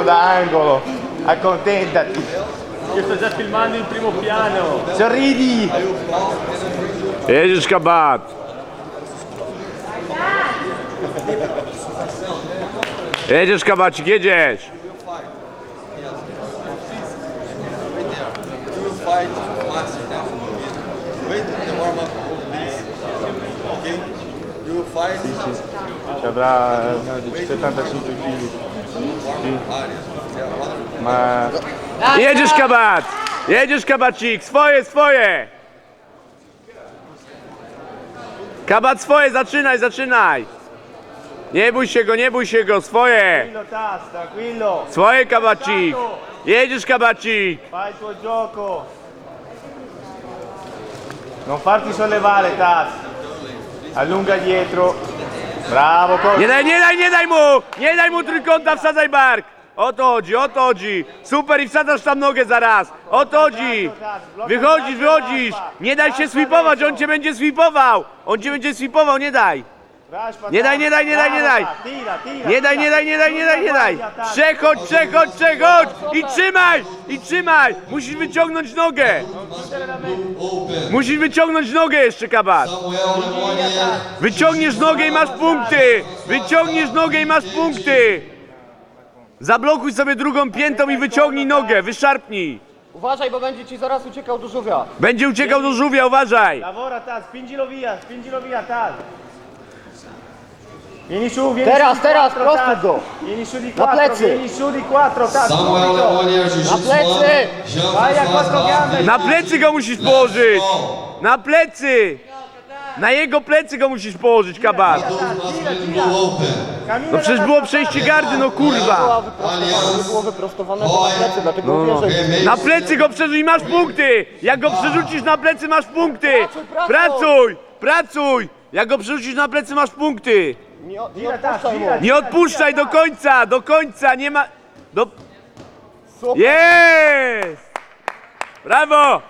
siamo da angolo. Accontentati. Io sto già filmando il primo piano. Sorridi. Jedziesz kabat. Jedziesz kabacik, jedziesz. Wait the warm up. Okay? Will fight Ci avrà eh, 75 kg. Ma Jedziesz kabat. Jedziesz kabacik, swoje, swoje. Kabat swoje, zaczynaj, zaczynaj. Nie bój się go, nie bój się go, swoje. Swoje kabacik. Jedziesz kabacik. Fai il tuo gioco. Non farti sollevare Tas. Allunga dietro. Bravo, Nie corri. daj, nie daj, nie daj mu! Nie daj mu trójkąta, wsadzaj bark! O to chodzi, o to chodzi! Super i wsadzasz tam nogę zaraz! O to chodzi! Wychodzisz, wychodzisz! Nie daj się sweepować, on cię będzie sweepował! On cię będzie sweepował, nie daj! Nie daj, nie daj, nie daj, nie daj. Nie daj, nie daj, nie daj, nie daj, nie daj! Przechodź, przechodź, przechodź! I trzymaj! I trzymaj! Musisz wyciągnąć nogę! Musisz wyciągnąć nogę jeszcze, kabat! Wyciągniesz nogę i masz punkty! Wyciągniesz nogę i masz punkty! Zablokuj sobie drugą piętą i wyciągnij nogę, wyszarpnij! Uważaj, bo będzie ci zaraz uciekał do żółwia. Będzie uciekał do żółwia, uważaj! Lavora via, via Tas. Su, vieni Teraz, di teraz, quattro, prosto Tas. go. Vieni su di Na quattro, plecy. vieni su di quattro Tas. Samuel. Lemonier, Jiu-Jitsu plecy. One. Jean Vai a quattro gambe. Na plecy go musisz położyć! Na plecy! Na jego plecy go musisz położyć. Cammina No przecież było przejście gardy, no kurwa! Było wyprostowane to na plecy, dlatego No. mówię, że... Okay, Na plecy go przerzuć i masz punkty! Jak go przerzucisz na plecy, masz punkty! pracuj. Pracuj! Pracuj! Jak go przerzucisz na plecy, masz punkty! Nie, nie odpuszczaj mu. Nie odpuszczaj do końca, do końca, nie ma... Do... Super. Jest! Brawo!